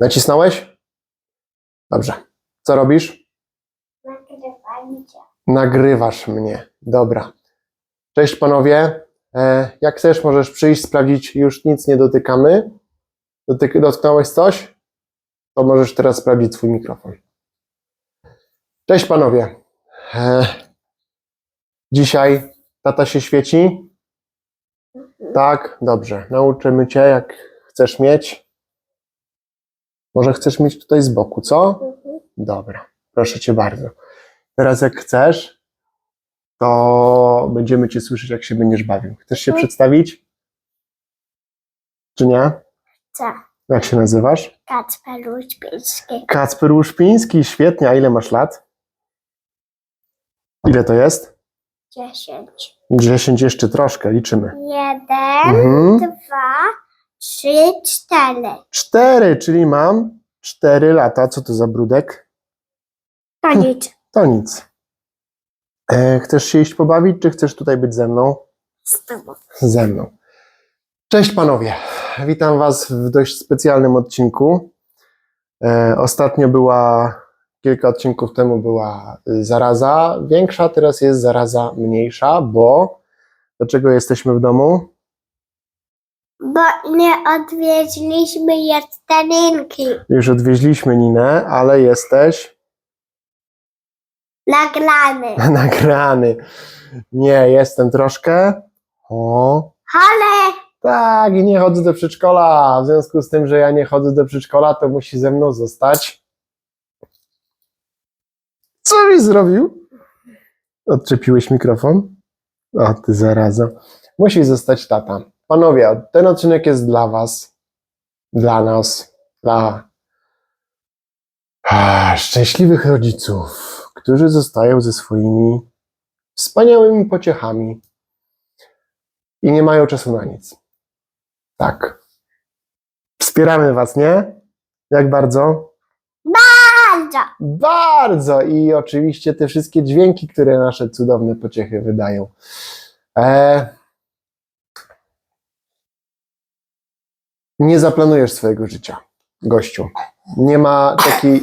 Nacisnąłeś? Dobrze. Co robisz? Nagrywasz mnie. Dobra. Cześć panowie. E, jak chcesz, możesz przyjść, sprawdzić. Już nic nie dotykamy. Dotyk dotknąłeś coś? To możesz teraz sprawdzić swój mikrofon. Cześć panowie. E, dzisiaj tata się świeci? Tak, dobrze. Nauczymy cię, jak chcesz mieć. Może chcesz mieć tutaj z boku, co? Mhm. Dobra, proszę cię bardzo. Teraz jak chcesz, to będziemy cię słyszeć, jak się będziesz bawił. Chcesz się Mhm. przedstawić? Czy nie? Co? Jak się nazywasz? Kacper Uśpiński. Kacper Łuszpiński, świetnie. A ile masz lat? Ile to jest? 10. 10 jeszcze troszkę, liczymy. Jeden, Mhm. dwa, trzy, cztery. Cztery, czyli mam cztery lata. Co to za brudek? To nic. To nic. E, chcesz się iść pobawić, czy chcesz tutaj być ze mną? Z tobą. ze mną. Cześć panowie, witam was w dość specjalnym odcinku. E, ostatnio była, kilka odcinków temu była zaraza większa, teraz jest zaraza mniejsza, bo dlaczego jesteśmy w domu? Bo nie odwieźliśmy jeszcze linki. Już odwieźliśmy Ninę, ale jesteś Nagrany. nagrany. Nie, jestem troszkę. O, Ale Tak, i nie chodzę do przedszkola. W związku z tym, że ja nie chodzę do przedszkola, to musi ze mną zostać. Co mi zrobił? Odczepiłeś mikrofon? O, ty zaraza. Musi zostać tata. Panowie, ten odcinek jest dla was, dla nas, dla szczęśliwych rodziców, którzy zostają ze swoimi wspaniałymi pociechami i nie mają czasu na nic. Tak. Wspieramy Was, nie? Jak bardzo? bardzo. Bardzo! I oczywiście te wszystkie dźwięki, które nasze cudowne pociechy wydają. E... Nie zaplanujesz swojego życia, gościu. Nie ma takiej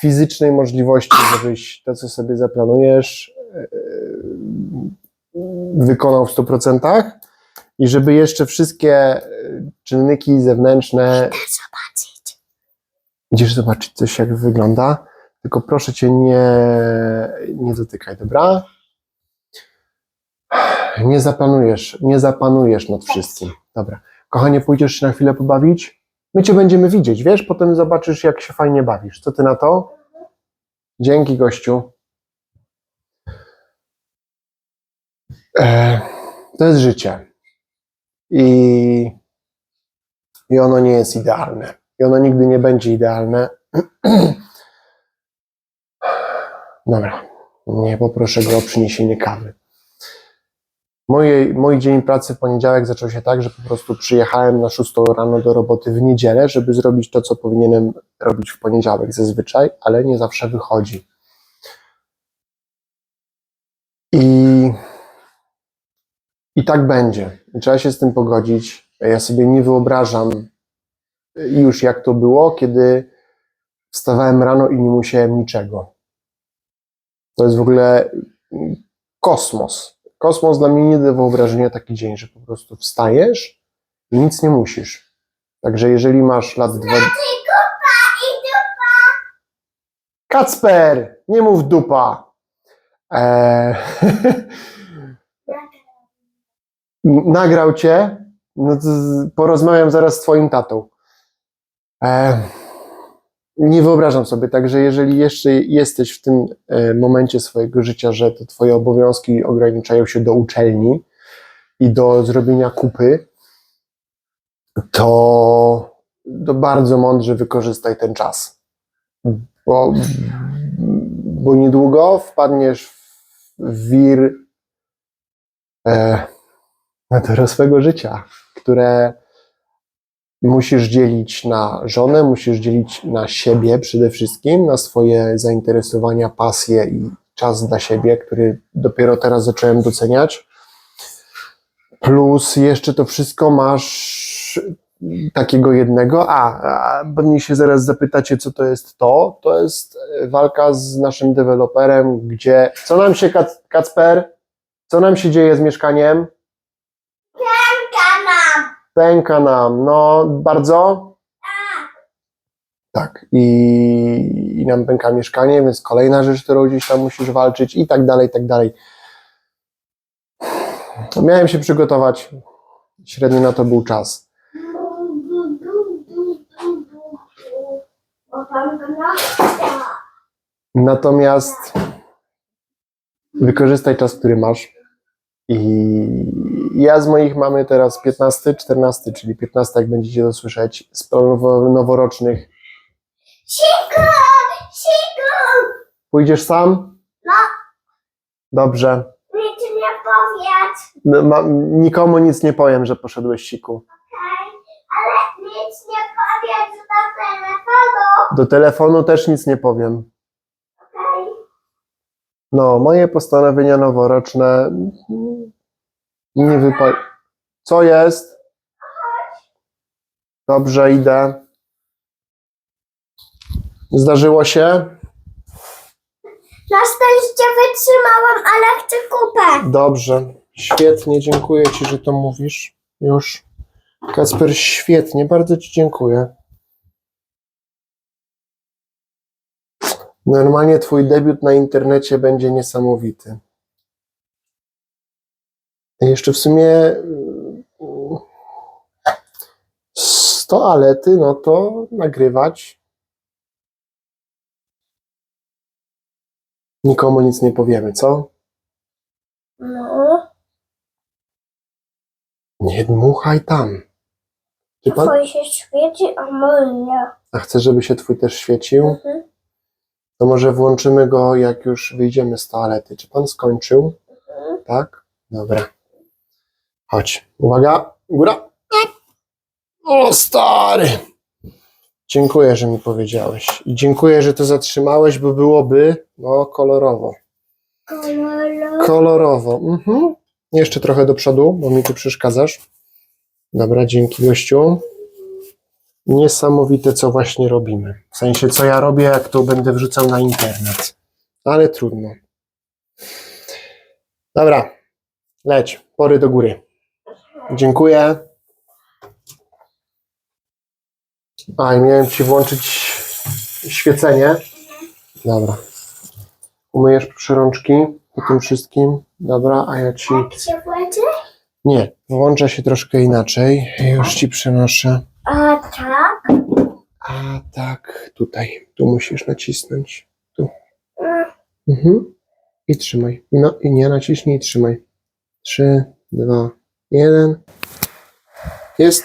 fizycznej możliwości, żebyś to, co sobie zaplanujesz, e, wykonał w 100% i żeby jeszcze wszystkie e, czynniki zewnętrzne Chcę zobaczyć. Idziesz zobaczyć coś, jak wygląda, tylko proszę cię nie, nie dotykaj, dobra? Nie zaplanujesz, nie zapanujesz nad wszystkim. Dobra. Kochanie, pójdziesz się na chwilę pobawić? My cię będziemy widzieć, wiesz? Potem zobaczysz, jak się fajnie bawisz. Co ty na to? Dzięki, gościu. E, to jest życie. I, I ono nie jest idealne i ono nigdy nie będzie idealne. Dobra, nie poproszę go o przyniesienie kawy. Moje, mój dzień pracy w poniedziałek zaczął się tak, że po prostu przyjechałem na 6 rano do roboty w niedzielę, żeby zrobić to, co powinienem robić w poniedziałek zazwyczaj, ale nie zawsze wychodzi. I, i tak będzie. Trzeba się z tym pogodzić. Ja sobie nie wyobrażam, już jak to było, kiedy wstawałem rano i nie musiałem niczego. To jest w ogóle mm, kosmos. Kosmos dla mnie nie do wyobrażenia taki dzień, że po prostu wstajesz i nic nie musisz. Także jeżeli masz lat dwa... Kacper! Nie mów dupa! Eee... Nagrał cię? No porozmawiam zaraz z twoim tatą. E, nie wyobrażam sobie, także jeżeli jeszcze jesteś w tym e, momencie swojego życia, że to twoje obowiązki ograniczają się do uczelni i do zrobienia kupy, to, to bardzo mądrze wykorzystaj ten czas. Bo, bo niedługo wpadniesz w wir e, dorosłego życia, które musisz dzielić na żonę, musisz dzielić na siebie przede wszystkim, na swoje zainteresowania, pasje i czas dla siebie, który dopiero teraz zacząłem doceniać. Plus jeszcze to wszystko masz takiego jednego. A, a pewnie się zaraz zapytacie, co to jest to. To jest e, walka z naszym deweloperem, gdzie. Co nam się, Kac- Kacper? Co nam się dzieje z mieszkaniem? Pęka nam. No, bardzo. Tak. I, I nam pęka mieszkanie, więc kolejna rzecz, którą gdzieś tam musisz walczyć, i tak dalej, i tak dalej. Miałem się przygotować. Średnio na to był czas. Natomiast wykorzystaj czas, który masz. I ja z moich mamy teraz 15, 14, czyli 15, jak będziecie to słyszeć, z planów noworocznych. Siku! Siku! Pójdziesz sam? No. Dobrze. Nic nie powiedz, No, ma, nikomu nic nie powiem, że poszedłeś siku. okej? Ale nic nie powiedz do telefonu, Do telefonu też nic nie powiem. okej? No, moje postanowienia noworoczne nie wypal. Co jest? Dobrze, idę. Zdarzyło się? Na szczęście wytrzymałam, ale chcę kupę. Dobrze. Świetnie, dziękuję Ci, że to mówisz. Już. Kacper, świetnie, bardzo Ci dziękuję. Normalnie Twój debiut na internecie będzie niesamowity. Jeszcze w sumie mm, z toalety, no to nagrywać. Nikomu nic nie powiemy, co? No, Nie dmuchaj tam. Czy pan, twój się świeci, a mój nie. a chcesz, żeby się twój też świecił? Mhm. To może włączymy go, jak już wyjdziemy z toalety. Czy pan skończył? Mhm. Tak? Dobra. Chodź. Uwaga. Góra. O, stary. Dziękuję, że mi powiedziałeś. I dziękuję, że to zatrzymałeś, bo byłoby, no, kolorowo. Koloro. Kolorowo. Mhm. Jeszcze trochę do przodu, bo mi tu przeszkadzasz. Dobra, dzięki gościu. Niesamowite, co właśnie robimy. W sensie, co ja robię, jak to będę wrzucał na internet. Ale trudno. Dobra, leć. Pory do góry. Dziękuję. A, i miałem ci włączyć świecenie. Dobra. Umyjesz proszę rączki po tym wszystkim. Dobra, a ja ci. Jak się wleczy? Nie, włącza się troszkę inaczej. Już ci przenoszę. A tak? A tak, tutaj. Tu musisz nacisnąć. Tu. Mm, Mhm. I trzymaj. No i nie naciśnij trzymaj. Trzy, dwa, jeden. Jest.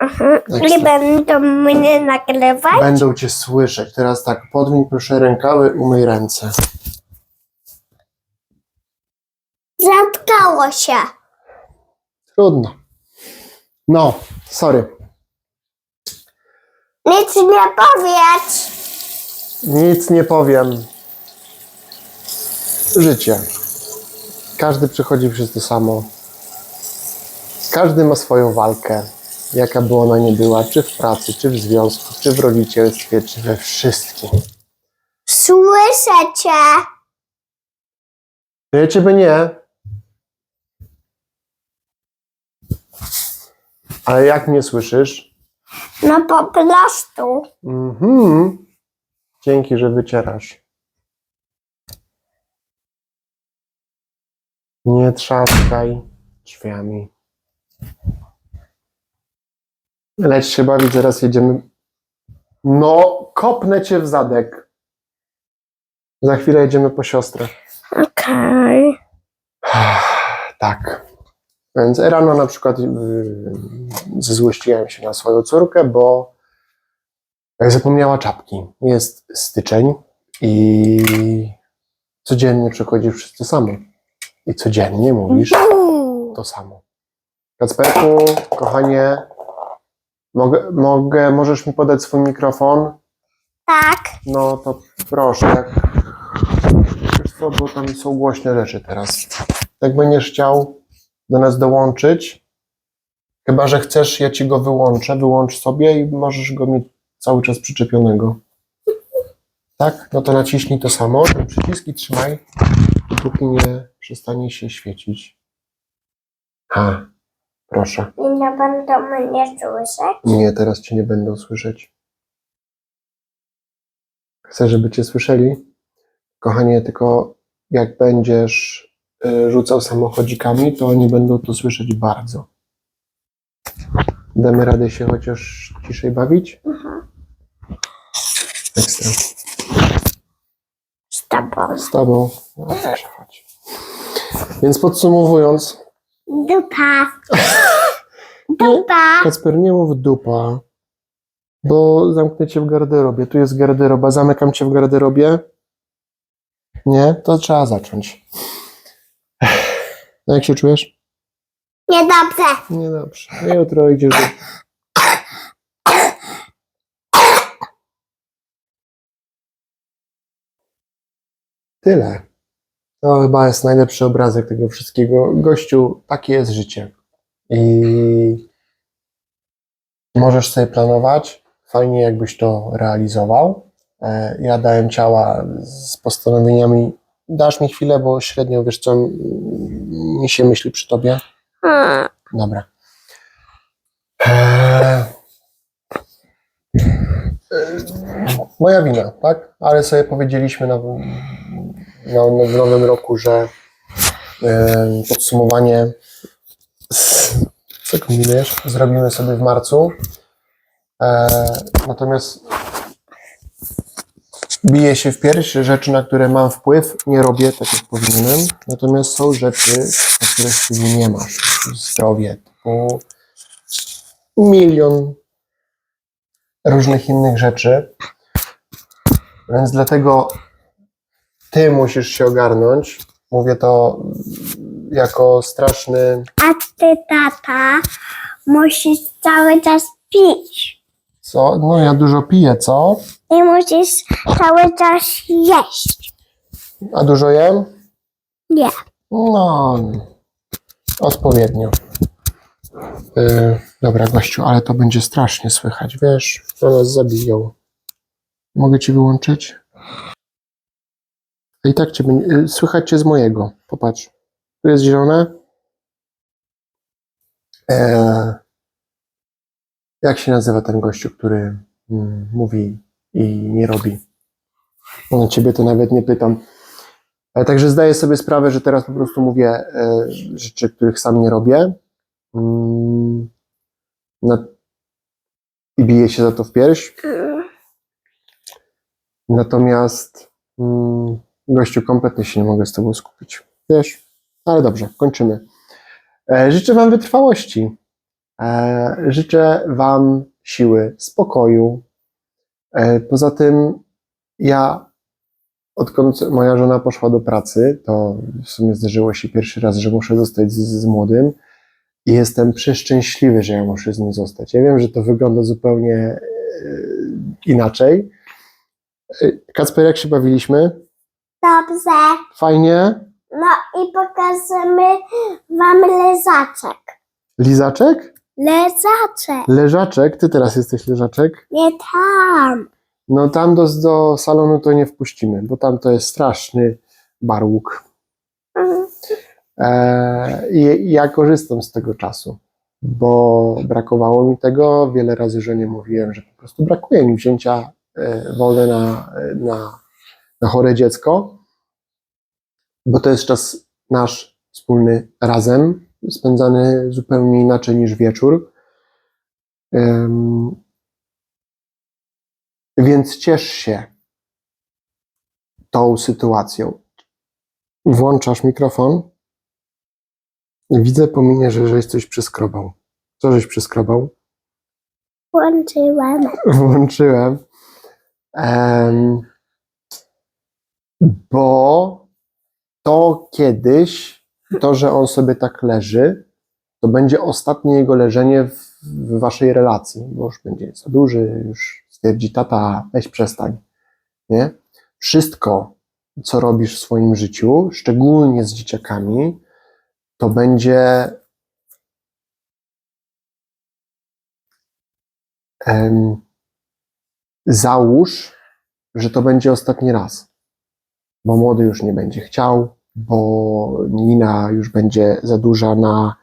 Mhm. Ekstra. Nie będą mnie nagrywać? Będą cię słyszeć. Teraz tak, podmień proszę rękawy, umyj ręce. Zatkało się. Trudno. No, sorry. Nic nie powiedz. Nic nie powiem. Życie. Każdy przychodzi przez to samo. Każdy ma swoją walkę. Jaka by ona nie była, czy w pracy, czy w związku, czy w rodzicielstwie, czy we wszystkim. Słyszę cię. Ja ciebie nie. Ale jak mnie słyszysz? No po prostu. Mhm. Dzięki, że wycierasz. Nie trzaskaj drzwiami. Leć się bawić, zaraz jedziemy. No, kopnę cię w zadek. Za chwilę jedziemy po siostrę. Okej. Tak. Więc rano na przykład yy, zezłościłem się na swoją córkę, bo zapomniała czapki. Jest styczeń i codziennie przychodzisz przez to samo. I codziennie mówisz to samo. Kacperku, kochanie, mogę, mogę, możesz mi podać swój mikrofon? Tak. No to proszę. Wiesz co, bo tam są głośne rzeczy teraz. Jak będziesz chciał do nas dołączyć, Chyba, że chcesz, ja ci go wyłączę, wyłącz sobie i możesz go mieć cały czas przyczepionego. Tak? No to naciśnij to samo, ten przycisk i trzymaj, dopóki nie przestanie się świecić. Ha, proszę. I nie będą mnie słyszeć. Nie, teraz cię nie będą słyszeć. Chcę, żeby cię słyszeli. Kochanie, tylko jak będziesz y, rzucał samochodzikami, to oni będą to słyszeć bardzo. Damy radę się chociaż ciszej bawić? Mhm. Ekstra. Z tobą. Z tobą. No, proszę, chodź. Więc podsumowując, Dupa. Dupa. Kacper, nie mów dupa, bo zamknę cię w garderobie. Tu jest garderoba, zamykam cię w garderobie. Nie? To trzeba zacząć. No jak się czujesz? Niedobrze. Niedobrze. No jutro idziesz do... Tyle. To chyba jest najlepszy obrazek tego wszystkiego. Gościu, takie jest życie. I możesz sobie planować. Fajnie, jakbyś to realizował. E, Ja dałem ciała z postanowieniami. Dasz mi chwilę, bo średnio wiesz, co mi się myśli przy tobie. Dobra. Eee, moja wina, tak? Ale sobie powiedzieliśmy na, na, na, w nowym roku, że podsumowanie co kombinujesz? Zrobimy sobie w marcu. E, natomiast biję się w pierś, że rzeczy, na które mam wpływ, nie robię tak, jak powinienem. Natomiast są rzeczy, na które wpływu nie masz. Zdrowie, typu milion różnych innych rzeczy. Więc dlatego ty musisz się ogarnąć. Mówię to jako straszny. A ty, tata, musisz cały czas pić. Co? No ja dużo piję, co? I musisz cały czas jeść. A dużo jem? Nie. No, odpowiednio. Yy, dobra, gościu, ale to będzie strasznie słychać, wiesz? To nas zabiją. Mogę ci wyłączyć? I tak cię będzie. Yy, słychać cię z mojego. Popatrz. Tu jest zielone. Eee, jak się nazywa ten gościu, który mm, mówi i nie robi? No, ciebie to nawet nie pytam. E, Także zdaję sobie sprawę, że teraz po prostu mówię e, rzeczy, których sam nie robię. Mm, na, I biję się za to w pierś. Natomiast mm, gościu, kompletnie się nie mogę z tobą skupić. Wiesz? Ale dobrze, kończymy. E, życzę wam wytrwałości. E, życzę wam siły, spokoju. E, poza tym ja odkąd moja żona poszła do pracy, to w sumie zdarzyło się pierwszy raz, że muszę zostać z, z młodym i jestem przeszczęśliwy, że ja muszę z nim zostać. Ja wiem, że to wygląda zupełnie inaczej. Kacper, jak się bawiliśmy? Dobrze. Fajnie? No i pokażemy wam lezaczek. Lizaczek? Lezaczek. Leżaczek? Ty teraz jesteś leżaczek? Nie tam. No tam do, do salonu to nie wpuścimy, bo tam to jest straszny barłuk. Mm. E, I ja korzystam z tego czasu, bo brakowało mi tego. Wiele razy żonie mówiłem, że po prostu brakuje mi wzięcia e, wolne na, na, na chore dziecko, bo to jest czas nasz wspólny razem, spędzany zupełnie inaczej niż wieczór. Więc ciesz się tą sytuacją. Włączasz mikrofon. Widzę po minie, że żeś coś przyskrobał. Co żeś przyskrobał? Włączyłam. Włączyłem. Em, bo to kiedyś, to, że on sobie tak leży, to będzie ostatnie jego leżenie w, w waszej relacji, bo już będzie za duży, już stwierdzi tata, weź przestań. Nie? Wszystko, co robisz w swoim życiu, szczególnie z dzieciakami, to będzie em, załóż, że to będzie ostatni raz, bo młody już nie będzie chciał, bo Nina już będzie za duża na.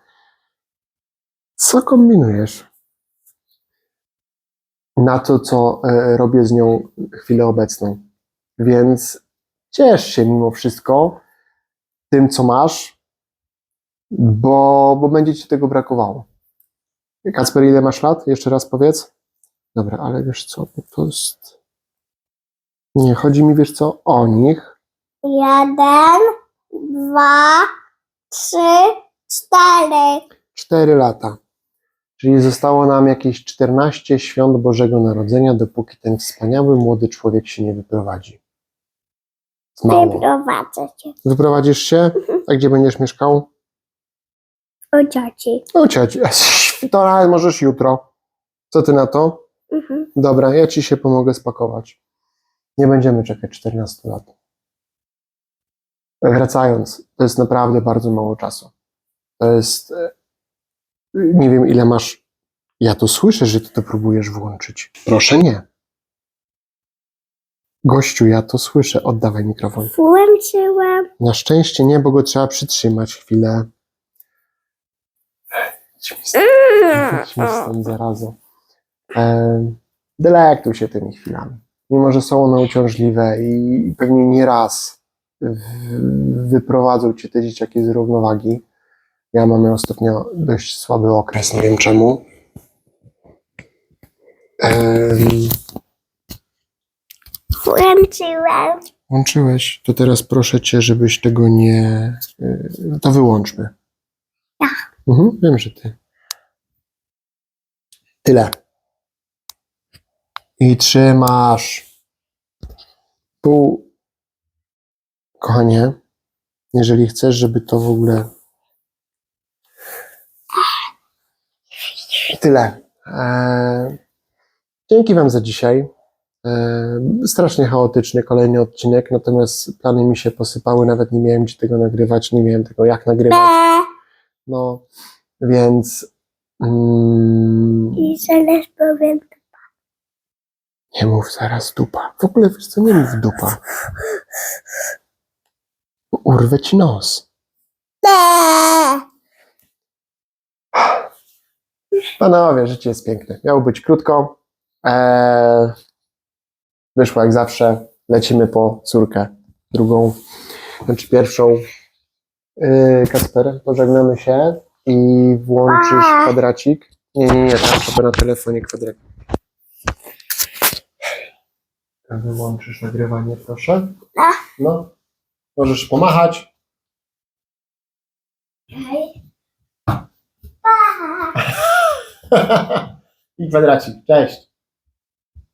Co kombinujesz? Na to, co e, robię z nią chwilę obecną. Więc ciesz się mimo wszystko tym, co masz, bo, bo będzie ci tego brakowało. Kacper, ile masz lat? Jeszcze raz powiedz. Dobra, ale wiesz co, to jest... Nie, chodzi mi, wiesz co, o nich. Jeden, dwa, trzy, cztery. Cztery lata. Czyli zostało nam jakieś 14 świąt Bożego Narodzenia, dopóki ten wspaniały młody człowiek się nie wyprowadzi. Mało. Wyprowadzę cię. Wyprowadzisz się? A gdzie będziesz mieszkał? O cioci. No cioci, to nawet możesz jutro. Co ty na to? Mhm. Dobra, ja ci się pomogę spakować. Nie będziemy czekać 14 lat. Wracając, to jest naprawdę bardzo mało czasu. To jest. e, Nie wiem, ile masz. Ja to słyszę, że ty to próbujesz włączyć. Proszę nie. Gościu, ja to słyszę. Oddawaj mikrofon. Włączyłam. Na szczęście nie, bo go trzeba przytrzymać chwilę. Idź mi stąd, mi stąd zarazem. E, delektuj się tymi chwilami. Mimo, że są one uciążliwe i pewnie nie raz wyprowadzą cię te dzieciaki z równowagi. Ja mamy ostatnio dość słaby okres, nie wiem czemu. Em, Włączyłam. Łączyłeś, to teraz proszę cię, żebyś tego nie. y, To wyłączmy. Ja. Mhm, wiem, że ty. Tyle. I trzymasz. Pół. Kochanie, jeżeli chcesz, żeby to w ogóle. Tyle. Eee, dzięki Wam za dzisiaj. E, strasznie chaotyczny kolejny odcinek, natomiast plany mi się posypały, nawet nie miałem gdzie tego nagrywać, nie miałem tego jak nagrywać, no więc mm, I zaraz powiem. nie mów zaraz dupa, w ogóle wiesz co, nie mów dupa, urwę ci nos. Panowie, życie jest piękne, miało być krótko, e, wyszło jak zawsze, lecimy po córkę, drugą, znaczy pierwszą. Yy, Kasper, pożegnamy się i włączysz kwadracik. Nie, nie, nie, tam sobie na telefonie kwadracik. Wyłączysz nagrywanie, proszę. No. Możesz pomachać. I kwadracik. Cześć.